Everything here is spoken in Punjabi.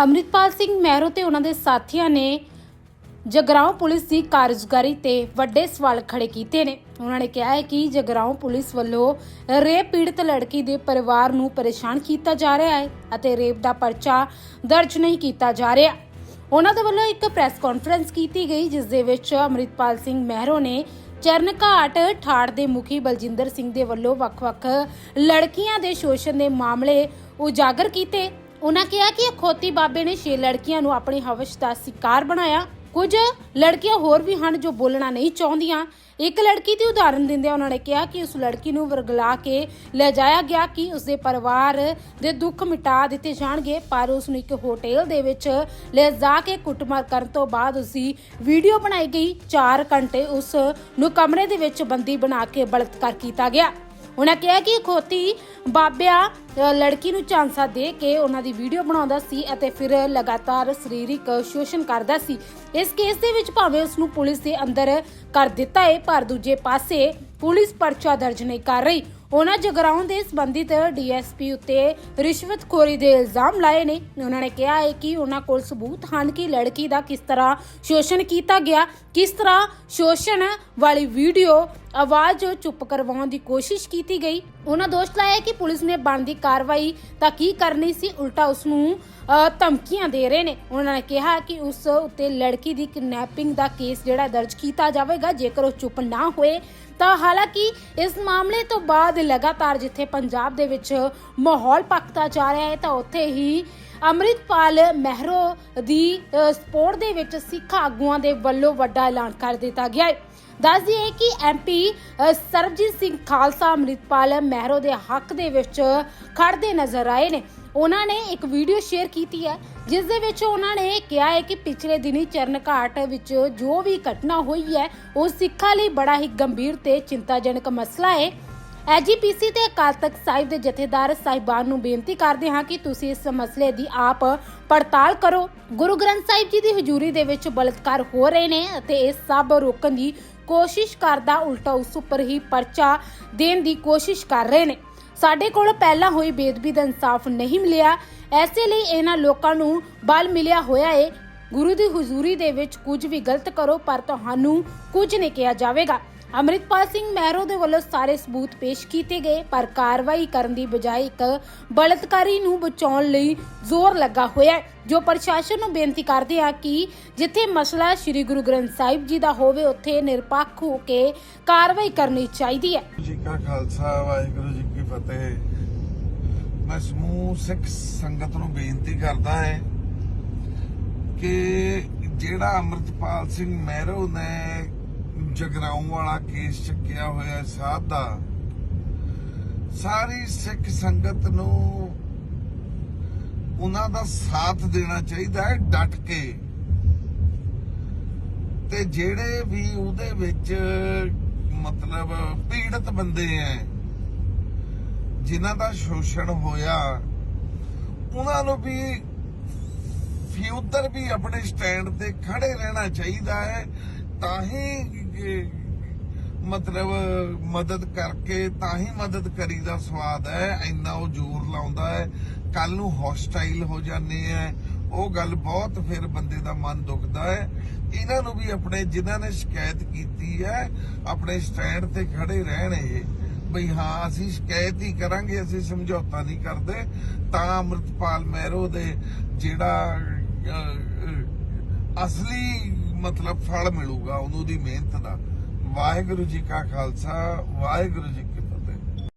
ਅੰਮ੍ਰਿਤਪਾਲ ਸਿੰਘ ਮਹਿਰੋ ਤੇ ਉਹਨਾਂ ਦੇ ਸਾਥੀਆਂ ਨੇ ਜਗਰਾਉਂ ਪੁਲਿਸ ਦੀ ਕਾਰਜਕਾਰੀ ਤੇ ਵੱਡੇ ਸਵਾਲ ਖੜੇ ਕੀਤੇ ਨੇ। ਉਹਨਾਂ ਨੇ ਕਿਹਾ ਹੈ ਕਿ ਜਗਰਾਉਂ ਪੁਲਿਸ ਵੱਲੋਂ ਰੇਪ ਪੀੜਤ ਲੜਕੀ ਦੇ ਪਰਿਵਾਰ ਨੂੰ ਪਰੇਸ਼ਾਨ ਕੀਤਾ ਜਾ ਰਿਹਾ ਹੈ ਅਤੇ ਰੇਪ ਦਾ ਪਰਚਾ ਦਰਜ ਨਹੀਂ ਕੀਤਾ ਜਾ ਰਿਹਾ। ਉਹਨਾਂ ਦੇ ਵੱਲੋਂ ਇੱਕ ਪ੍ਰੈਸ ਕਾਨਫਰੰਸ ਕੀਤੀ ਗਈ, ਜਿਸ ਦੇ ਵਿੱਚ ਅੰਮ੍ਰਿਤਪਾਲ ਸਿੰਘ ਮਹਿਰੋ ਨੇ ਚਰਨ ਘਾਟ ਠਾੜ ਦੇ ਮੁਖੀ ਬਲਜਿੰਦਰ ਸਿੰਘ ਦੇ ਵੱਲੋਂ ਵੱਖ-ਵੱਖ ਲੜਕੀਆਂ ਦੇ ਸ਼ੋਸ਼ਣ ਦੇ ਮਾਮਲੇ ਉਜਾਗਰ ਕੀਤੇ। ਉਹਨਾਂ ਕਿਹਾ ਕਿ ਅਖੋਤੀ ਬਾਬੇ ਨੇ ਛੇ ਲੜਕੀਆਂ ਨੂੰ ਆਪਣੀ ਹਵਸ਼ ਦਾ ਸ਼ਿਕਾਰ ਬਣਾਇਆ। ਕੁਝ ਲੜਕੀਆਂ ਹੋਰ ਵੀ ਹਨ ਜੋ ਬੋਲਣਾ ਨਹੀਂ ਚਾਹੁੰਦੀਆਂ। ਇੱਕ ਲੜਕੀ ਦੀ ਉਦਾਹਰਨ ਦਿੰਦਿਆਂ ਉਹਨਾਂ ਨੇ ਕਿਹਾ ਕਿ ਉਸ ਲੜਕੀ ਨੂੰ ਵਰਗਲਾ ਕੇ ਲੈ ਜਾਇਆ ਗਿਆ ਕਿ ਉਸਦੇ ਪਰਿਵਾਰ ਦੇ ਦੁੱਖ ਮਿਟਾ ਦਿੱਤੇ ਜਾਣਗੇ, ਪਰ ਉਸ ਨੂੰ ਇੱਕ ਹੋਟਲ ਦੇ ਵਿੱਚ ਲੈ ਜਾ ਕੇ ਕੁੱਟਮਾਰ ਕਰਨ ਤੋਂ ਬਾਅਦ ਉਸਦੀ ਵੀਡੀਓ ਬਣਾਈ ਗਈ। 4 ਘੰਟੇ ਉਸ ਨੂੰ ਕਮਰੇ ਦੇ ਵਿੱਚ ਬੰਦੀ ਬਣਾ ਕੇ ਬਲਾਤਕਾਰ ਕੀਤਾ ਗਿਆ। ਉਹਨਾਂ ਕਿਹਾ ਕਿ ਖੋਤੀ ਬਾਬਿਆ ਅ, ਲੜਕੀ ਨੂੰ ਝਾਂਸਾ ਦੇ ਕੇ ਉਹਨਾਂ ਦੀ ਵੀਡੀਓ ਬਣਾਉਂਦਾ ਸੀ ਅਤੇ ਫਿਰ ਲਗਾਤਾਰ ਸਰੀਰਕ ਸ਼ੋਸ਼ਣ ਕਰਦਾ ਸੀ। ਇਸ ਕੇਸ ਦੇ ਵਿੱਚ ਭਾਵੇਂ ਉਸ ਨੂੰ ਪੁਲਿਸ ਦੇ ਅੰਦਰ ਕਰ ਦਿੱਤਾ ਹੈ ਪਰ ਦੂਜੇ ਪਾਸੇ ਪੁਲਿਸ ਪਰਚਾ ਦਰਜ ਨਹੀਂ ਕਰ ਰਹੀ। ਉਹਨਾਂ ਜਗਰਾਉਂ ਦੇ ਸੰਬੰਧਿਤ ਡੀਐਸਪੀ ਉੱਤੇ ਰਿਸ਼ਵਤਖੋਰੀ ਦੇ ਇਲਜ਼ਾਮ ਲਾਏ ਨੇ। ਉਹਨਾਂ ਨੇ ਕਿਹਾ ਹੈ ਕਿ ਉਹਨਾਂ ਕੋਲ ਸਬੂਤ ਹਨ ਕਿ ਲੜਕੀ ਦਾ ਕਿਸ ਤਰ੍ਹਾਂ ਸ਼ੋਸ਼ਣ ਕੀਤਾ ਗਿਆ ਕਿਸ ਤਰ੍ਹਾਂ ਸ਼ੋਸ਼ਣ ਵਾਲੀ ਵੀਡੀਓ ਆਵਾਜ਼ ਚੁੱਪ ਕਰਵਾਉਣ ਦੀ ਕੋਸ਼ਿਸ਼ ਕੀਤੀ ਗਈ, ਉਹਨਾਂ ਦੋਸ਼ ਲਾਇਆ ਕਿ ਪੁਲਿਸ ਨੇ ਬਣਦੀ ਕਾਰਵਾਈ ਤਾਂ ਕੀ ਕਰਨੀ ਸੀ, ਉਲਟਾ ਉਸ ਨੂੰ ਧਮਕੀਆਂ ਦੇ ਰਹੇ ਨੇ। ਉਹਨਾਂ ਨੇ ਕਿਹਾ ਕਿ ਉਸ ਉੱਤੇ ਲੜਕੀ ਦੀ ਕਿਡਨੈਪਿੰਗ ਦਾ ਕੇਸ ਜਿਹੜਾ ਦਰਜ ਕੀਤਾ ਜਾਵੇਗਾ, ਜੇਕਰ ਉਹ ਚੁੱਪ ਨਾ ਹੋਏ, ਤਾਂ ਹਾਲਾਂਕਿ ਇਸ ਮਾਮਲੇ ਤੋਂ ਬਾਅਦ ਲਗਾਤਾਰ ਜਿੱਥੇ ਪੰਜਾਬ ਦੇ ਵਿੱਚ ਮਾਹੌਲ ਪੱਕਦਾ ਜਾ ਰਿਹਾ ਹੈ, ਤਾਂ ਉੱਥੇ ਹੀ ਅੰਮ੍ਰਿਤਪਾਲ ਮਹਿਰੋ ਦੀ ਸਪੋਰਟ ਦੇ ਵਿੱਚ ਸਿੱਖ ਆਗੂਆਂ ਦੇ ਵੱਲੋਂ ਵੱਡਾ ਐਲਾਨ ਕਰ ਦਿੱਤਾ ਗਿਆ ਹੈ। ਦੱਸ ਦਈਏ ਕਿ ਐਮਪੀ ਸਰਬਜੀਤ ਸਿੰਘ ਖਾਲਸਾ, ਅੰਮ੍ਰਿਤਪਾਲ ਮਹਿਰੋ ਦੇ ਹੱਕ ਦੇ ਵਿੱਚ ਖੜਦੇ ਨਜ਼ਰ ਆਏ ਨੇ। ਉਹਨਾਂ ਨੇ ਇੱਕ ਵੀਡੀਓ ਸ਼ੇਅਰ ਕੀਤੀ ਹੈ, ਜਿਸ ਦੇ ਵਿੱਚ ਉਹਨਾਂ ਨੇ ਕਿਹਾ ਹੈ ਕਿ ਪਿਛਲੇ ਦਿਨੀ ਚਰਨ ਵਿੱਚ ਜੋ ਵੀ ਘਟਨਾ ਹੋਈ ਹੈ, ਉਹ ਸਿੱਖਾਂ ਲਈ ਬੜਾ ਹੀ ਗੰਭੀਰ ਤੇ ਚਿੰਤਾਜਨਕ ਮਸਲਾ ਹੈ। ਐਜੀਪੀਸੀ ਤੇ ਅਕਾਲ ਤਖਤ ਸਾਹਿਬ ਦੇ ਜਥੇਦਾਰ ਸਾਹਿਬਾਨ ਨੂੰ ਬੇਨਤੀ ਕਰਦੇ ਹਾਂ ਕਿ ਤੁਸੀਂ ਇਸ ਮਸਲੇ ਦੀ ਆਪ ਪੜਤਾਲ ਕਰੋ। ਗੁਰੂ ਗ੍ਰੰਥ ਸਾਹਿਬ ਜੀ ਦੀ ਹਜ਼ੂਰੀ ਦੇ ਵਿੱਚ ਬਲਤਕਾਰ ਹੋ ਰਹੇ ਨੇ ਅਤੇ ਇਹ ਸਭ ਰੋਕਣ ਦੀ ਕੋਸ਼ਿਸ਼ ਕਰਦਾ ਉਲਟਾ ਉਸ ਉੱਪਰ ਹੀ ਪਰਚਾ ਦੇਣ ਦੀ ਕੋਸ਼ਿਸ਼ ਕਰ ਰਹੇ ਨੇ। ਸਾਡੇ ਕੋਲ ਪਹਿਲਾਂ ਹੋਈ ਬੇਦਬੀ ਦਾ ਇਨਸਾਫ ਨਹੀਂ ਮਿਲਿਆ। ਐਸੇ ਲਈ ਇਹਨਾਂ ਲੋਕਾਂ ਨੂੰ ਬਲ ਮਿਲਿਆ ਹੋਇਆ ਏ। ਗੁਰੂ ਦੀ ਹਜ਼ੂਰੀ ਦੇ ਵਿੱਚ ਕੁਝ ਵੀ ਗਲਤ ਕਰੋ, ਪਰ ਤੁਹਾਨੂੰ ਕੁਝ ਨਹੀਂ ਕਿਹਾ ਜਾਵੇਗਾ। ਅੰਮ੍ਰਿਤਪਾਲ ਸਿੰਘ ਮਹਿਰੋ ਦੇ ਵੱਲੋਂ ਸਾਰੇ ਸਬੂਤ ਪੇਸ਼ ਕੀਤੇ ਗਏ, ਪਰ ਕਾਰਵਾਈ ਕਰਨ ਦੀ ਬਜਾਏ ਇੱਕ ਬਲਤਕਾਰੀ ਨੂੰ ਬਚਾਉਣ ਲਈ ਜ਼ੋਰ ਲੱਗਾ ਹੋਇਆ ਹੈ, ਜੋ ਪ੍ਰਸ਼ਾਸਨ ਨੂੰ ਬੇਨਤੀ ਕਰਦੇ ਆ ਕਿ ਜਿੱਥੇ ਮਸਲਾ ਸ੍ਰੀ ਗੁਰੂ ਗ੍ਰੰਥ ਸਾਹਿਬ ਜੀ ਦਾ ਹੋਵੇ, ਉੱਥੇ ਨਿਰਪੱਖ ਹੋ ਕੇ ਕਾਰਵਾਈ ਕਰਨੀ ਚਾਹੀਦੀ ਹੈ। ਜੀ ਕਾ ਖਾਲਸਾ, ਵਾਹਿਗੁਰੂ ਜੀ ਕੀ ਫਤਿਹ। ਮੈਂ ਸਮੂਹ ਸਿੱਖ ਸੰਗਤ ਨੂੰ ਬੇਨਤੀ ਕਰਦਾ ਹੈ ਕਿ ਜਿਹੜਾ ਅਮਰਤਪਾਲ ਸਿੰਘ ਮਹਿਰੋ ਨੇ ਜਗਰਾਉਂ ਵਾਲਾ ਕੇਸ ਚੱਕਿਆ ਹੋਇਆ ਸਾਧ ਦਾ। ਸਾਰੀ ਸਿੱਖ ਸੰਗਤ ਨੂੰ ਉਹਨਾਂ ਦਾ ਸਾਥ ਦੇਣਾ ਚਾਹੀਦਾ ਹੈ ਡਟ ਕੇ। ਤੇ ਜਿਹੜੇ ਵੀ ਉਹਦੇ ਵਿੱਚ ਮਤਲਬ ਪੀੜਤ ਬੰਦੇ ਐ, ਜਿਨ੍ਹਾਂ ਦਾ ਸ਼ੋਸ਼ਣ ਹੋਇਆ, ਉਹਨਾਂ ਨੂੰ ਵੀ ਫਿਊਦਰ ਵੀ ਆਪਣੇ ਸਟੈਂਡ ਤੇ ਖੜੇ ਰਹਿਣਾ ਚਾਹੀਦਾ ਹੈ। ਤਾਂ ਹੀ ਮਤਲਬ, ਮਦਦ ਕਰਕੇ ਤਾਂ ਹੀ ਮਦਦ ਕਰੀ ਦਾ ਸਵਾਦ ਹੈ, ਇੰਨਾ ਉਹ ਜ਼ੋਰ ਲਾਉਂਦਾ ਹੈ। ਕੱਲ ਨੂੰ ਹੌਸਟਾਈਲ ਹੋ ਜਾਂਦੇ ਆ ਉਹ ਗੱਲ ਬਹੁਤ ਫਿਰ ਬੰਦੇ ਦਾ ਮਨ ਦੁਖਦਾ ਹੈ। ਇਹਨਾਂ ਨੂੰ ਵੀ ਆਪਣੇ, ਜਿਨ੍ਹਾਂ ਨੇ ਸ਼ਿਕਾਇਤ ਕੀਤੀ ਹੈ, ਆਪਣੇ ਸਟੈਂਡ ਤੇ ਖੜੇ ਰਹਿਣ ਇਹ। ਬਈ ਹਾਂ, ਅਸੀਂ ਸ਼ਿਕਾਇਤ ਹੀ ਕਰਾਂਗੇ, ਅਸੀਂ ਸਮਝੌਤਾ ਨਹੀਂ ਕਰਦੇ। ਤਾਂ ਅਮਰਤਪਾਲ ਮਹਿਰੋ ਦੇ ਜਿਹੜਾ ਅਸਲੀ ਮਤਲਬ ਫਲ ਮਿਲੂਗਾ ਉਹਨੂੰ ਦੀ ਮਿਹਨਤ ਦਾ। ਵਾਹਿਗੁਰੂ ਜੀ ਕਾ ਖਾਲਸਾ ਵਾਹਿਗੁਰੂ ਜੀ